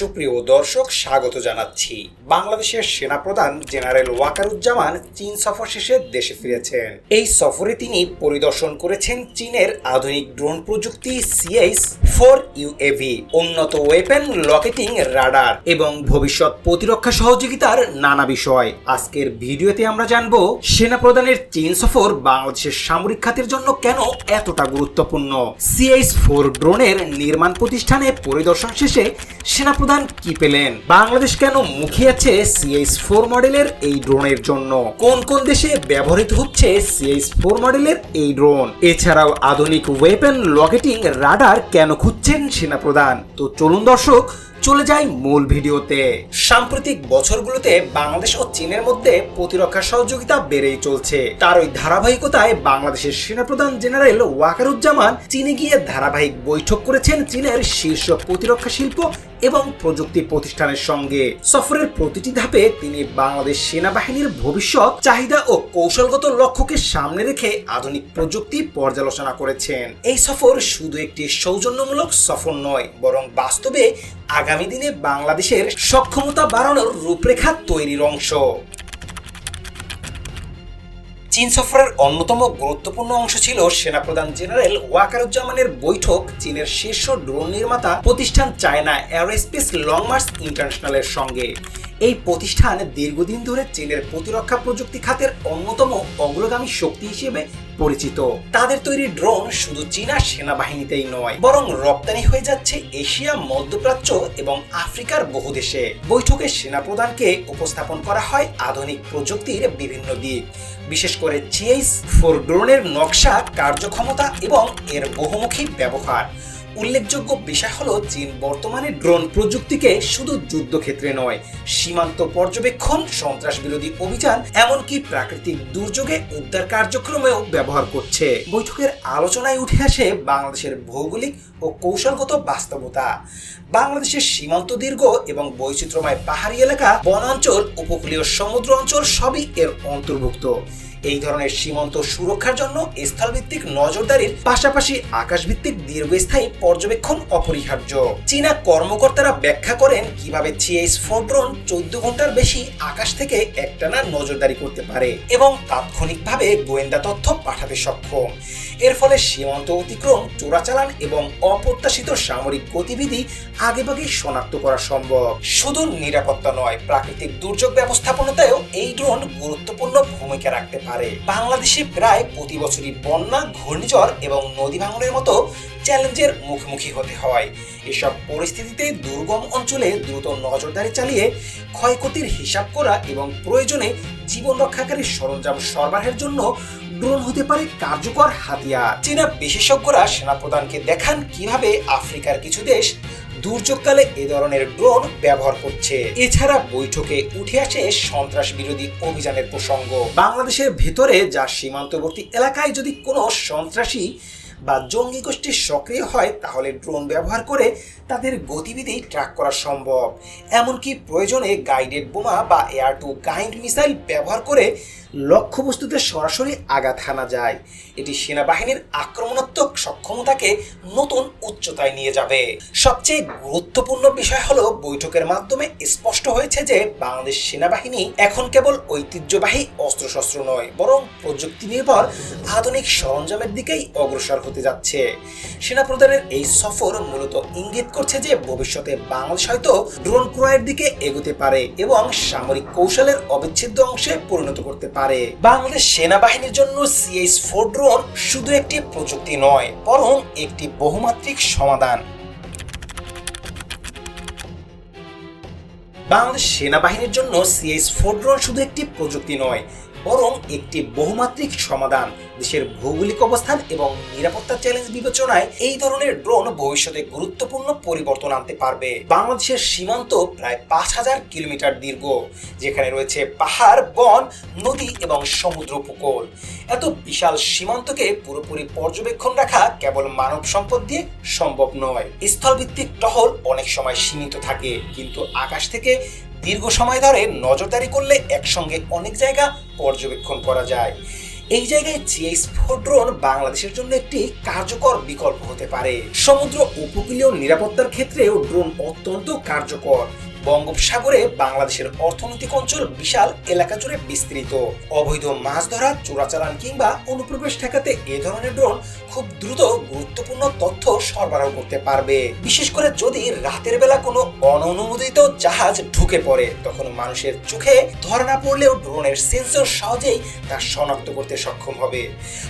সুপ্রিয় দর্শক, স্বাগত জানাচ্ছি। বাংলাদেশের সেনাপ্রধান জেনারেল ওয়াকারুজ্জামান চীন সফর শেষে দেশে ফিরেছেন। এই সফরে তিনি পরিদর্শন করেছেন চীনের আধুনিক ড্রোন প্রযুক্তি সিএইচ ফোর ইউএভি উন্নত ওয়েপেন লকেটিং রাডার এবং ভবিষ্যৎ প্রতিরক্ষা সহযোগিতার নানা বিষয়। আজকের ভিডিওতে আমরা জানব সেনাপ্রধানের চীন সফর বাংলাদেশের সামরিক খাতের জন্য কেন এতটা গুরুত্বপূর্ণ। সিএইচ ফোর ড্রোনের নির্মাণ প্রতিষ্ঠানে পরিদর্শন শেষে সেনাপ্রধান কি পেলেন? বাংলাদেশ কেন মুখিয়েছে সিএইচ ফোর মডেলের এই ড্রোনের জন্য? কোন কোন দেশে ব্যবহৃত হচ্ছে সিএইচ ফোর মডেলের এই ড্রোন? এছাড়াও আধুনিক ওয়েপেন লকেটিং রাডার কেন খুঁজছেন সেনাপ্রধান? তো চলুন দর্শক চলে যাই মূল ভিডিওতে। সাম্প্রতিক বছরগুলোতে বাংলাদেশ ও চীনের মধ্যে প্রতিরক্ষা সহযোগিতা বেড়েই চলছে। তার ওই ধারাবাহিকতায় বাংলাদেশের সেনাপ্রধান জেনারেল ওয়াকারুজ্জামান চীনে গিয়ে ধারাবাহিক বৈঠক করেছেন চীনের শীর্ষ প্রতিরক্ষা শিল্প এবং প্রযুক্তি প্রতিষ্ঠানের সঙ্গে। সফরের প্রতিটি ধাপে তিনি বাংলাদেশ সেনাবাহিনীর ভবিষ্যৎ, চাহিদা ও কৌশলগত লক্ষ্যকে সামনে রেখে আধুনিক প্রযুক্তি পর্যালোচনা করেছেন। এই সফর শুধু একটি সৌজন্যমূলক সফর নয়, বরং বাস্তবে আগামী দিনে বাংলাদেশের সক্ষমতা বাড়ানোর রূপরেখা তৈরির অংশ। চীন সফরের অন্যতম গুরুত্বপূর্ণ অংশ ছিল সেনাপ্রধান জেনারেল ওয়াকারুজ্জামানের বৈঠক, চীনের শীর্ষ ড্রোন নির্মাতা প্রতিষ্ঠান চায়না এরোস্পেস লং মার্চ ইন্টারন্যাশনালের সঙ্গে। এই প্রতিষ্ঠান দীর্ঘদিন ধরে চীনের প্রতিরক্ষা প্রযুক্তি খাতের অন্যতম অগ্রগামী শক্তি হিসেবে পরিচিত। তাদের তৈরি ড্রোন শুধু চীনা সেনাবাহিনীতেই নয়, বরং রপ্তানি হয়ে যাচ্ছে এশিয়া, মধ্যপ্রাচ্য এবং আফ্রিকার বহু দেশে। বৈঠকে সেনাপ্রধানকে উপস্থাপন করা হয় আধুনিক প্রযুক্তির বিভিন্ন দিক। বিশেষ করে চিএইস ফোর ড্রোনের নকশা, কার্যক্ষমতা এবং এর বহুমুখী ব্যবহার। উল্লেখযোগ্য বিষয় হলো, চীন বর্তমানে ড্রোন প্রযুক্তিকে শুধু যুদ্ধক্ষেত্রে নয়, সীমান্ত পর্যবেক্ষণ সন্ত্রাস বিরোধী অভিযান, এমনকি প্রাকৃতিক দুর্যোগে উদ্ধার কার্যক্রমেও ব্যবহার করছে। বৈঠকের আলোচনায় উঠে আসে বাংলাদেশের ভৌগোলিক ও কৌশলগত বাস্তবতা। বাংলাদেশের সীমান্ত দীর্ঘ এবং বৈচিত্র্যময় পাহাড়ি এলাকা, বনাঞ্চল, উপকূলীয় সমুদ্র অঞ্চল সবই এর অন্তর্ভুক্ত। এই ধরনের সীমান্ত সুরক্ষার জন্য স্থলভিত্তিক নজরদারির পাশাপাশি আকাশভিত্তিক দীর্ঘস্থায়ী পর্যবেক্ষণ অপরিহার্য। চীনা কর্মকর্তারা ব্যাখ্যা করেন, কীভাবে চিএস ফোর ড্রোন চোদ্দ ঘণ্টার বেশি আকাশ থেকে একটানা নজরদারি করতে পারে এবং তাৎক্ষণিকভাবে গোয়েন্দা তথ্য পাঠাতে সক্ষম। এর ফলে সীমান্ত অতিক্রম, চোরাচালান এবং অপ্রত্যাশিত সামরিক গতিবিধি আগেভাগেই শনাক্ত করা সম্ভব। শুধু নিরাপত্তা নয়, প্রাকৃতিক দুর্যোগ ব্যবস্থাপনাতেও এই ড্রোন গুরুত্বপূর্ণ ভূমিকা রাখতে পারে। বাংলাদেশে প্রায় প্রতি বছরই বন্যা, ঘূর্ণিঝড় এবং নদী ভাঙনের মতো চ্যালেঞ্জের মুখোমুখি হতে হয়। এসব পরিস্থিতিতে দুর্গম অঞ্চলে দ্রুত নজরদারি চালিয়ে ক্ষয়ক্ষতির হিসাব করা এবং প্রয়োজনে জীবন রক্ষাকারী সরঞ্জাম সরবরাহের জন্য ড্রোন হতে পারে কার্যকর হাতিয়ার। চীনা বিশেষজ্ঞরা সেনাপ্রধানকে দেখান কীভাবে আফ্রিকার কিছু দেশ দুর্যোগকালে এ ধরনের ড্রোন ব্যবহার করছে। এছাড়া বৈঠকে উঠে আসে সন্ত্রাস বিরোধী অভিযানের প্রসঙ্গ। বাংলাদেশের ভেতরে যা সীমান্তবর্তী এলাকায় যদি কোনো সন্ত্রাসী বা জঙ্গি গোষ্ঠী সক্রিয় হয়, তাহলে ড্রোন ব্যবহার করে তাদের গতিবিধি ট্র্যাক করা সম্ভব। এমনকি প্রয়োজনে গাইডেড বোমা বা এয়ার টু গাইড মিসাইল ব্যবহার করে লক্ষ্যবস্তুতে সরাসরি আঘাত হানা যায়। এটি সেনাবাহিনীর আক্রমণাত্মক সক্ষমতাকে নতুন উচ্চতায় নিয়ে যাবে। সবচেয়ে গুরুত্বপূর্ণ বিষয় হলো, বৈঠকের মাধ্যমে স্পষ্ট হয়েছে যে বাংলাদেশ সেনাবাহিনী এখন কেবল ঐতিহ্যবাহী অস্ত্রশস্ত্র নয়, বরং প্রযুক্তি নির্ভর আধুনিক সরঞ্জামের দিকেই অগ্রসর হতে যাচ্ছে। সেনাপ্রধানের এই সফর মূলত ইঙ্গিত করছে যে ভবিষ্যতে বাংলাদেশ হয়তো ড্রোন ক্রয়ের দিকে এগোতে পারে এবং সামরিক কৌশলের অবিচ্ছেদ্য অংশে পরিণত করতে পারে। বাংলাদেশ সেনাবাহিনীর জন্য সিএইচ ফোর ড্রোন শুধু একটি প্রযুক্তি নয়, বরং একটি বহুমাত্রিক সমাধান। বাংলাদেশ সেনাবাহিনীর জন্য সিএইচ ফোর ড্রোন শুধু একটি প্রযুক্তি নয় বরং একটি বহুমাত্রিক সমাধান। দেশের ভৌগোলিক অবস্থান এবং নিরাপত্তা চ্যালেঞ্জ বিবেচনায় এই ধরনের ড্রোন ভবিষ্যতে গুরুত্বপূর্ণ পরিবর্তন আনতে পারবে। বাংলাদেশের সীমান্ত প্রায় পাঁচ হাজার কিলোমিটার দীর্ঘ, যেখানে রয়েছে পাহাড়, বন, নদী এবং সমুদ্র উপকূল। এত বিশাল সীমান্তকে পুরোপুরি পর্যবেক্ষণ রাখা কেবল মানব সম্পদ দিয়ে সম্ভব নয়। স্থলভিত্তিক টহল অনেক সময় সীমিত থাকে, কিন্তু আকাশ থেকে দীর্ঘ সময় ধরে নজরদারি করলে একসঙ্গে অনেক জায়গা পর্যবেক্ষণ করা যায়। এই জায়গায় জিএস ফোর ড্রোন বাংলাদেশের জন্য একটি কার্যকর বিকল্প হতে পারে। সমুদ্র উপকূলীয় নিরাপত্তার ক্ষেত্রেও ড্রোন অত্যন্ত কার্যকর। বঙ্গোপসাগরে বাংলাদেশের অর্থনৈতিক অঞ্চল বিশাল, এলাকা জুড়ে বিস্তৃত। অবৈধ মাছ ধরা, চোরাচালান কিংবা অনুপ্রবেশ ঠেকাতে এ ধরনের ড্রোন খুব দ্রুত গুরুত্বপূর্ণ তথ্য সরবরাহ করতে পারবে। বিশেষ করে যদি রাতের বেলা কোনো অননুমোদিত জাহাজ ঢুকে পড়ে, তখন মানুষের চোখে ধরা না পড়লেও ড্রোনের সেন্সর সহজেই তা শনাক্ত করতে সক্ষম হবে।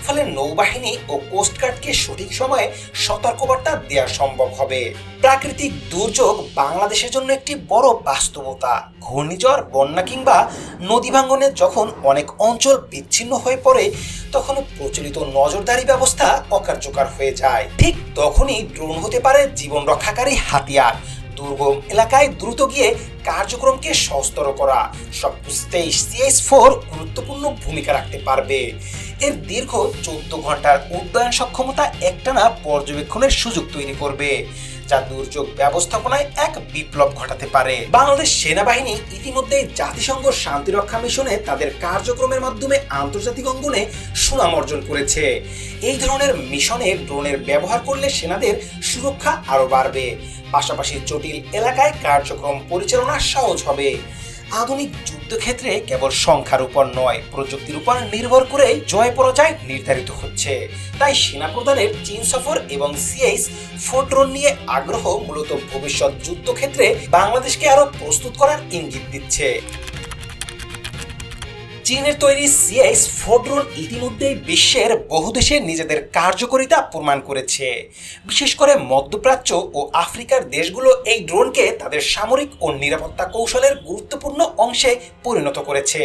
ফলে নৌবাহিনী ও কোস্টগার্ডকে সঠিক সময়ে সতর্কবার্তা দেওয়া সম্ভব হবে। প্রাকৃতিক দুর্যোগ বাংলাদেশের জন্য একটি বড় বাস্তবতা। ঘূর্ণিঝড়, বন্যা কিংবা নদী ভাঙ্গনে যখন অনেক অঞ্চল বিচ্ছিন্ন হয়ে পড়ে, তখন প্রচলিত নজরদারি ব্যবস্থা অকার্যকর হয়ে যায়। ঠিক তখনই ড্রোন হতে পারে জীবন রক্ষাকারী হাতিয়ার। দুর্গম এলাকায় দ্রুত গিয়ে কার্যক্রমকে সহস্তর করা। সব বুঝতেই সিএস ফোর গুরুত্বপূর্ণ ভূমিকা রাখতে পারবে। এর দীর্ঘ চোদ্দ ঘণ্টার উড্ডয়ন সক্ষমতা একটানা পর্যবেক্ষণের সুযোগ তৈরি করবে। যা দুর্যোগ ব্যবস্থাপনায় এক বিপ্লব ঘটাতে পারে। বাংলাদেশ সেনাবাহিনী ইতিমধ্যে জাতিসংঘ শান্তিরক্ষা মিশনে তাদের কার্যক্রমের মাধ্যমে আন্তর্জাতিক অঙ্গনে সুনাম অর্জন করেছে। এই ধরনের মিশনে ড্রোনের ব্যবহার করলে সেনাদের সুরক্ষা আরও বাড়বে। পাশাপাশি জটিল এলাকায় কার্যক্রম পরিচালনা সহজ হবে। আধুনিক যুদ্ধক্ষেত্রে কেবল সংখ্যার উপর নয়, প্রযুক্তির উপর নির্ভর করে জয় পরাজয় নির্ধারিত হচ্ছে। তাই সেনা প্রধানের চীন সফর এবং সিএইচ ফোট্রোন নিয়ে আগ্রহ মূলত ভবিষ্যৎ যুদ্ধক্ষেত্রে বাংলাদেশকে আরও প্রস্তুত করার ইঙ্গিত দিচ্ছে। চীনের তৈরি সিএস ফোড্রোন ইতিমধ্যেই বিশ্বের বহু দেশে নিজেদের কার্যকারিতা প্রমাণ করেছে। বিশেষ করে মধ্যপ্রাচ্য ও আফ্রিকার দেশগুলো এই ড্রোনকে তাদের সামরিক ও নিরাপত্তা কৌশলের গুরুত্বপূর্ণ অংশে পরিণত করেছে।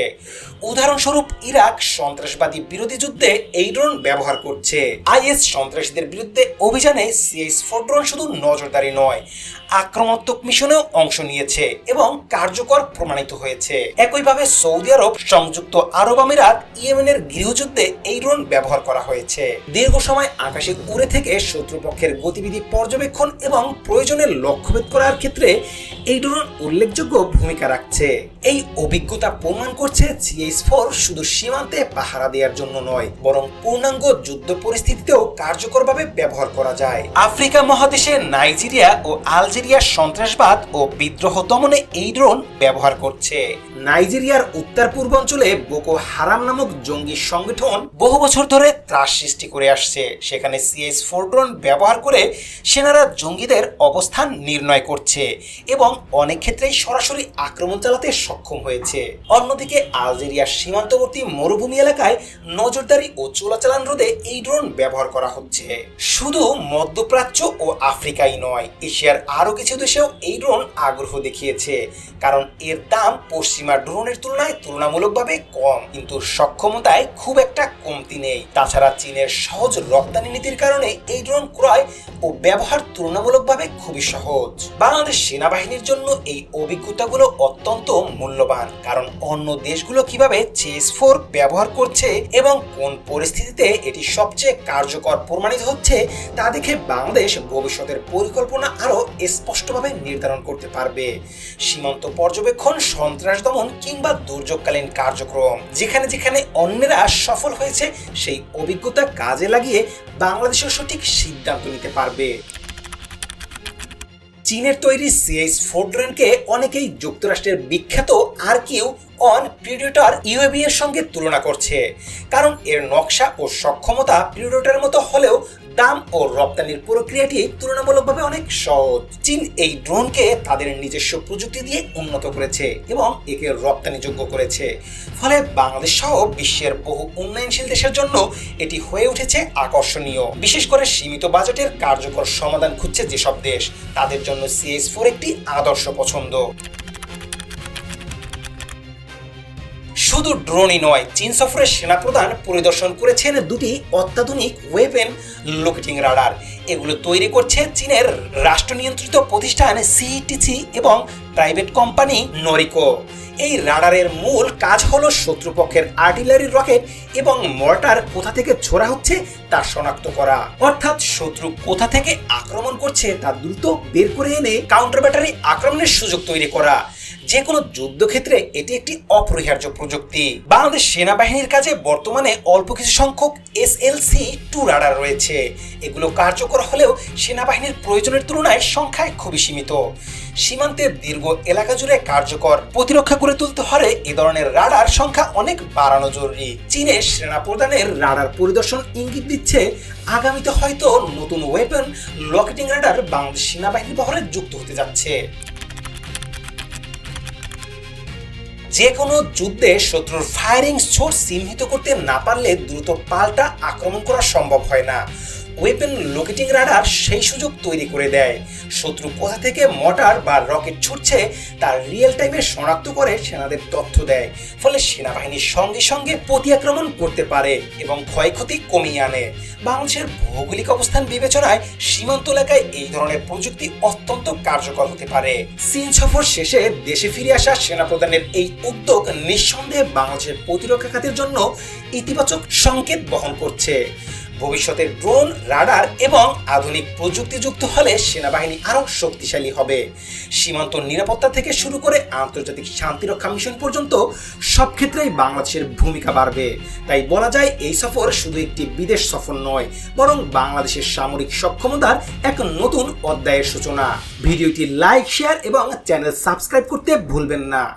উদাহরণস্বরূপ, ইরাক সন্ত্রাসবাদী বিরোধী যুদ্ধে এই ড্রোন ব্যবহার করছে। আইএস সন্ত্রাসীদের বিরুদ্ধে অভিযানে সিএস ফোড্রোন শুধু নজরদারি নয় আক্রমণাত্মক মিশনেও অংশ নিয়েছে এবং কার্যকর প্রমাণিত হয়েছে। একইভাবে সৌদি আরব, সংযুক্ত আরব আমিরাত, ইয়েমেনের গৃহযুদ্ধে এই ড্রোন ব্যবহার করা হয়েছে। দীর্ঘ সময় আকাশে উড়ে থেকে শত্রুপক্ষের গতিবিধি পর্যবেক্ষণ এবং প্রয়োজনের লক্ষ্যভেদ করার ক্ষেত্রে এই ড্রোন উল্লেখযোগ্য ভূমিকা রাখছে। এই অভিজ্ঞতা প্রমাণ করছে সিএস ফোর শুধু সীমান্তে পাহারা দেওয়ার জন্য নয়, বরং পূর্ণাঙ্গ যুদ্ধ পরিস্থিতিতেও কার্যকরভাবে ব্যবহার করা যায়। আফ্রিকা মহাদেশে নাইজেরিয়া ও আলজেরিয়ার সন্ত্রাসবাদ ও বিদ্রোহ দমনে এই ড্রোন ব্যবহার করছে। নাইজেরিয়ার উত্তর পূর্বাঞ্চলে বোকো হারাম নামক জঙ্গি সংগঠন বহু বছর ধরে ত্রাস সৃষ্টি করে আসছে। সেখানে সিএস ফোর ড্রোন ব্যবহার করে সেনারা জঙ্গিদের অবস্থান নির্ণয় করছে এবং অনেক ক্ষেত্রেই সরাসরি আক্রমণ চালাতে সক্ষম হয়েছে। অন্যদিকে আলজেরিয়ার সীমান্তবর্তী মরুভূমি এলাকায় নজরদারি ও চোরাচালান রোধে এই ড্রোন ব্যবহার করা হচ্ছে। শুধু মধ্যপ্রাচ্য ও আফ্রিকাই নয়, এশিয়ার আরও কিছু দেশেও এই ড্রোন আগ্রহ দেখিয়েছে, কারণ এর দাম পশ্চিমা ড্রোনের তুলনায় তুলনামূলকভাবে কম, কিন্তু সক্ষমতায় খুব একটা কমতি নেই। তাছাড়া চীনের সহজ রপ্তানি নীতির কারণে এই ড্রোন ক্রয় ও ব্যবহার তুলনামূলকভাবে খুবই সহজ। বাংলাদেশ সেনাবাহিনীর জন্য এই অভিজ্ঞতাগুলো অত্যন্ত মূল্যবান, কারণ অন্য দেশগুলো কীভাবে চেস ফোর ব্যবহার করছে এবং কোন পরিস্থিতিতে এটি সবচেয়ে কার্যকর প্রমাণিত হচ্ছে, তা দেখে বাংলাদেশ ভবিষ্যতের পরিকল্পনা আরও স্পষ্টভাবে নির্ধারণ করতে পারবে। সীমান্ত পর্যবেক্ষণ, সন্ত্রাস দমন কিংবা দুর্যোগকালীন কার্যক্রম, যেখানে যেখানে অন্যেরা সফল হয়েছে, সেই অভিজ্ঞতা কাজে লাগিয়ে বাংলাদেশের সঠিক সিদ্ধান্ত নিতে পারবে। চীনের তৈরি সিএইচ ফোর্ড্রেনকে অনেকেই যুক্তরাষ্ট্রের বিখ্যাত R Q one predator UAV এর সঙ্গে তুলনা করছে। কারণ এর নকশা ও সক্ষমতা প্রিডিটরের মতো হলেও দাম ও রপ্তানির প্রক্রিয়াটি তুলনামূলকভাবে অনেক সহজ। চীন এই ড্রোনকে তাদের নিজস্ব প্রযুক্তি দিয়ে উন্নত করেছে এবং একে রপ্তানিযোগ্য করেছে। ফলে বাংলাদেশ সহ বিশ্বের বহু উন্নয়নশীল দেশের জন্য এটি হয়ে উঠেছে আকর্ষণীয়। বিশেষ করে সীমিত বাজেটের কার্যকর সমাধান খুঁজছে যেসব দেশ, তাদের জন্য সিএস ফোর একটি আদর্শ পছন্দ। শুধু ড্রোনই নয়, চীন সফরের সেনাপ্রধান পরিদর্শন করেছেন দুটি অত্যাধুনিক ওয়েপেন লোকেটিং রাডার। এগুলো তৈরি করছে চীনের রাষ্ট্র নিয়ন্ত্রিত প্রতিষ্ঠান সিইটিসি এবং প্রাইভেট কোম্পানি নরিকো। এই রাডারের মূল কাজ হলো শত্রুপক্ষের আর্টিলারি রকেট এবং মর্টার কোথা থেকে ছোড়া হচ্ছে তা শনাক্ত করা। অর্থাৎ শত্রু কোথা থেকে আক্রমণ করছে তা দ্রুত বের করে এনে কাউন্টার ব্যাটারি আক্রমণের সুযোগ তৈরি করা। যে কোনো যুদ্ধক্ষেত্রে এটি একটি অপরিহার্য প্রযুক্তি। বাংলাদেশ সেনাবাহিনীর কাজে বর্তমানে অল্প কিছু সংখ্যক S L C two radar রয়েছে। এগুলো কার্যকর হলেও সেনাবাহিনীর প্রয়োজনের তুলনায় সংখ্যায় খুবই সীমিত। সীমান্তের দীর্ঘ এলাকা জুড়ে কার্যকর প্রতিরক্ষা করে তুলতে হলে এ ধরনের রাডার সংখ্যা অনেক বাড়ানো জরুরি। চীনের সেনা প্রধানের রাডার পরিদর্শন ইঙ্গিত দিচ্ছে, আগামীতে হয়তো নতুন ওয়েপন লকেটিং রাডার বাংলাদেশ সেনাবাহিনীর বহরে যুক্ত হতে যাচ্ছে। যে কোনো যুদ্ধে শত্রুর ফায়ারিং সোর্স চিহ্নিত করতে না পারলে দ্রুত পাল্টা আক্রমণ করা সম্ভব হয় না। ওয়েপেন লোকেটিং রাডার সেই সুযোগ তৈরি করে দেয়। শত্রু কোথা থেকে মটার বা রকেট ছুটছে তার রিয়েল টাইমে শনাক্ত করে সেনাদের তথ্য দেয়। ফলে সেনাবাহিনীর সঙ্গে সঙ্গে প্রতি আক্রমণ করতে পারে এবং ক্ষয়ক্ষতি কমিয়ে আনে। বাংলাদেশের ভৌগোলিক অবস্থান বিবেচনায় সীমান্ত এলাকায় এই ধরনের প্রযুক্তি অত্যন্ত কার্যকর হতে পারে। চীন সফর শেষে দেশে ফিরে আসা সেনাপ্রধানের এই উদ্যোগ নিঃসন্দেহে বাংলাদেশের প্রতিরক্ষা খাতের জন্য ইতিবাচক সংকেত বহন করছে। ভবিষ্যতের ড্রোন, রাডার এবং আধুনিক প্রযুক্তি যুক্ত হলে সেনাবাহিনী আরও শক্তিশালী হবে। সীমান্ত নিরাপত্তা থেকে শুরু করে আন্তর্জাতিক শান্তিরক্ষা মিশন পর্যন্ত সব ক্ষেত্রেই বাংলাদেশের ভূমিকা বাড়বে। তাই বলা যায়, এই সফর শুধু একটি বিদেশ সফর নয়, বরং বাংলাদেশের সামরিক সক্ষমতার এক নতুন অধ্যায়ের সূচনা। ভিডিওটি লাইক, শেয়ার এবং চ্যানেল সাবস্ক্রাইব করতে ভুলবেন না।